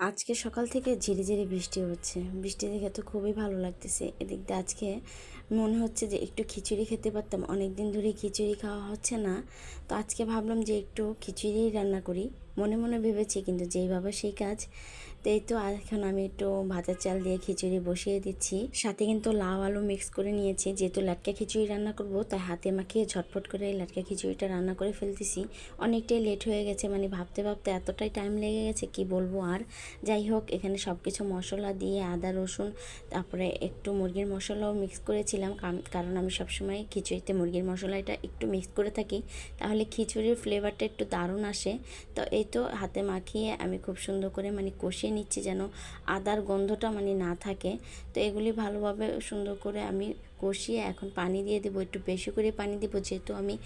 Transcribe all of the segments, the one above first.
আজকে সকাল থেকে ঝিরি ঝিরি বৃষ্টি হচ্ছে। বৃষ্টি দেখে তো খুবই ভালো লাগতেছে। এদিক দিয়ে আজকে মনে হচ্ছে যে একটু খিচুড়ি খেতে পারতাম। অনেক দিন ধরে খিচুড়ি খাওয়া হচ্ছে না। তো আজকে ভাবলাম যে একটু খিচুড়ি রান্না করি। মনে মনে ভেবেছি কিন্তু যেই বাবা সেই কাজ। তো এই তো এখন আমি একটু ভাতের চাল দিয়ে খিচুড়ি বসিয়ে দিচ্ছি। সাথে কিন্তু লাউ আলু মিক্স করে নিয়েছি। যেহেতু লাটকা খিচুড়ি রান্না করব, তাই হাতে মাখিয়ে ঝটপট করে লাটকা খিচুড়িটা রান্না করে ফেলতেছি। অনেকটাই লেট হয়ে গেছে মানে ভাবতে ভাবতে এতটাই টাইম লেগে গেছে, কি বলব আর। যাই হোক, এখানে সব কিছু মশলা দিয়ে আদা, রসুন, তারপরে একটু মুরগির মশলাও মিক্স করেছিলাম কাম- কারণ আমি সবসময় খিচুড়িতে মুরগির মশলাটা একটু মিক্স করে থাকি। তাহলে খিচুড়ির ফ্লেভারটা একটু দারুণ আসে। তো এই তো হাতে মাখিয়ে আমি খুব সুন্দর করে মানে কষিয়ে নিচ্ছি যেন আদার গন্ধটা মানে না থাকে। তো এগুলি ভালোভাবে সুন্দর করে আমি কষিয়ে এখন পানি দিয়ে দেবো, একটু বেশি করে পানি দেবো। যেহেতু আমি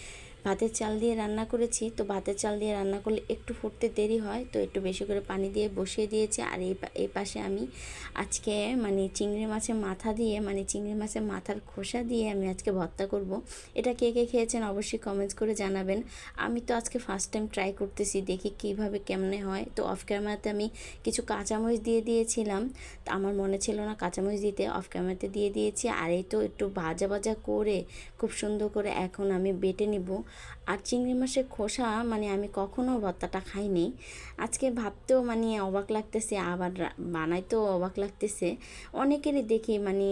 ভাতের চাল দিয়ে রান্না করেছি, তো ভাতের চাল দিয়ে রান্না করলে একটু ফুটতে দেরি হয়, তো একটু বেশি করে পানি দিয়ে বসিয়ে দিয়েছি। আর এই এই পাশে আমি আজকে মানে চিংড়ি মাছের মাথা দিয়ে মানে চিংড়ি মাছের মাথার খোসা দিয়ে আমি আজকে ভর্তা করব। এটা কে কে খেয়েছেন অবশ্যই কমেন্টস করে জানাবেন। আমি তো আজকে ফার্স্ট টাইম ট্রাই করতেছি, দেখি কীভাবে কেমনে হয়। তো অফ ক্যামেরাতে আমি কিছু কাঁচামরিচ দিয়ে দিয়েছিলাম। তা আমার মনে ছিল না কাঁচামরিচ দিতে অফ ক্যামেরাতে দিয়ে দিয়েছি। আর এই তো একটু ভাজা ভাজা করে খুব সুন্দর করে এখন আমি বেটে নিব। আর চিংড়ি মাছের খোসা মানে আমি কখনো ভর্তাটা খাইনি। আজকে ভাবতেও মানে অবাক লাগতেছে, আবার বানাইতেও অবাক লাগতেছে। অনেকেরই দেখি মানে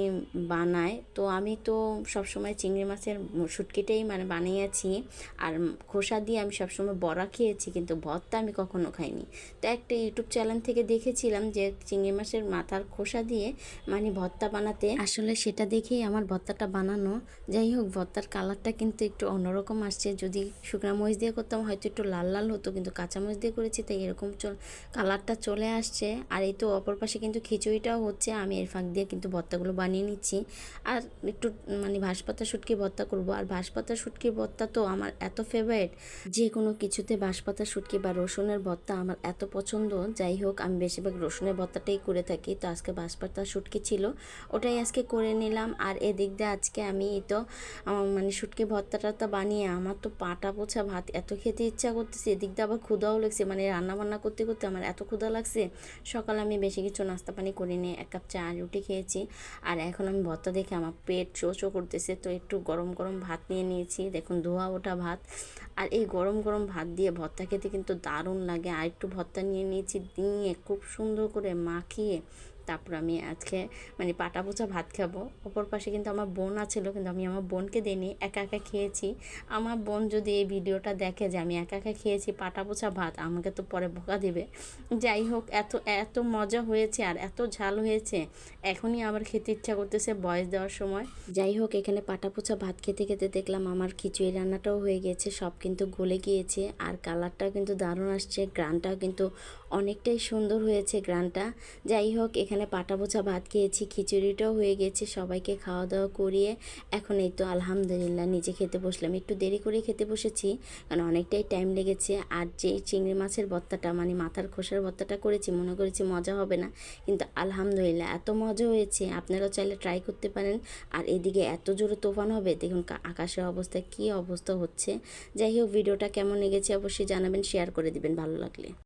বানায়, তো আমি তো সবসময় চিংড়ি মাছের শুটকিটাই মানে বানিয়েছি। আর খোসা দিয়ে আমি সবসময় বড়া খেয়েছি, কিন্তু ভর্তা আমি কখনো খাইনি। তো একটা ইউটিউব চ্যানেল থেকে দেখেছিলাম যে, চিংড়ি মাছের মাথার খোসা দিয়ে মানে ভর্তা বানাতে। আসলে সেটা দেখেই আমার ভর্তাটা বানানো, যাই হোক, ভর্তার কালারটা কিন্তু একটু অন্যরকম আসছে। যদি শুকনা মরিচ দিয়ে করতাম, হয়তো একটু লাল লাল হতো, কিন্তু কাঁচা মরিচ দিয়ে করেছি, তাই এরকম চল কালারটা চলে আসছে। আর এই তো অপর পাশে কিন্তু খিচুড়িটাও হচ্ছে, আমি এর ফাঁক দিয়ে কিন্তু ভর্তাগুলো বানিয়ে নিচ্ছি। আর একটু মানে ভাসপাতা শুটকি ভর্তা করব। আর ভাসপাতা শুটকি ভর্তা তো আমার এত ফেভারিট যে কোনো কিছুতে বাঁশপাতা শুটকি বা রসুনের ভর্তা আমার এত পছন্দ। যাই হোক, আমি বেশিরভাগ রসুনের ভর্তাটাই করে থাকি। তো আজকে বাঁশপাতা শুটকি ছিল, ওটাই আজকে করে নিলাম। আর এদিক দিয়ে আজকে আমি এই তো আমার মানে শুটকি ভর্তাটা তো বানিয়ে, আমার তো পাটা পোছা ভাত এত খেতে ইচ্ছা করতেছে, এদিক দিয়ে আবার ক্ষুদাও লাগছে মানে রান্না বান্না করতে করতে আমার এত ক্ষুদা লাগছে। সকালে আমি বেশি কিছু নাস্তা পানি করিনি, এক কাপ চা রুটি খেয়েছি। আর এখন আমি ভর্তা দেখে আমার পেট চো চো করতেছে, তো একটু গরম গরম ভাত নিয়ে নিয়েছি, দেখুন ধোয়া ওঠা ভাত। আর এই গরম গরম ভাত দিয়ে ভর্তা খেতে কিন্তু দারুণ লাগে। আর একটু ভর্তা নিয়ে নিয়েছি দিয়ে খুব সুন্দর করে মাখিয়ে তারপর আমি আজকে মানে পাটা পোচা ভাত খাব। অপর পাশে কিন্তু আমার বোন আছিল, কিন্তু আমি আমার বোনকে দিইনি, একা একা খেয়েছি। আমার বোন যদি এই ভিডিওটা দেখে যে আমি একা একা খেয়েছি পাটা পোচা ভাত, আমাকে তো পরে বোকা দেবে। যাই হোক, এত এত মজা হয়েছে আর এত ঝাল হয়েছে। এখনই আবার খেতে ইচ্ছা করতেছে বয়স দেওয়ার সময়। যাই হোক, এখানে পাটা পোচা ভাত খেতে খেতে দেখলাম আমার খিচুড়ি রান্নাটাও হয়ে গেছে, সব কিন্তু গলে গিয়েছে। আর কালারটাও কিন্তু দারুণ আসছে, গ্রানটাও কিন্তু অনেকটাই সুন্দর হয়েছে গ্রানটা। যাই হোক, এখানে পাটা পোচা ভাত খেয়েছি, খিচুড়িটাও হয়ে গেছে, সবাইকে খাওয়া দাওয়া করিয়ে এখন এই তো আলহামদুলিল্লাহ নিজে খেতে বসলাম। একটু দেরি করে খেতে বসেছি কারণ অনেকটাই টাইম লেগেছে আর যেই চিংড়ি মাছের ভর্তাটা মানে মাথার খোসার ভর্তাটা করেছি, মনে করেছি মজা হবে না। কিন্তু আলহামদুলিল্লাহ এত মজা হয়েছে, আপনারাও চাইলে ট্রাই করতে পারেন। আর এদিকে এত জোরে তোফান হবে, দেখুন আকাশের অবস্থা, কী অবস্থা হচ্ছে। যাই হোক, ভিডিওটা কেমন লেগেছে অবশ্যই জানাবেন শেয়ার করে দিবেন, ভালো লাগলে।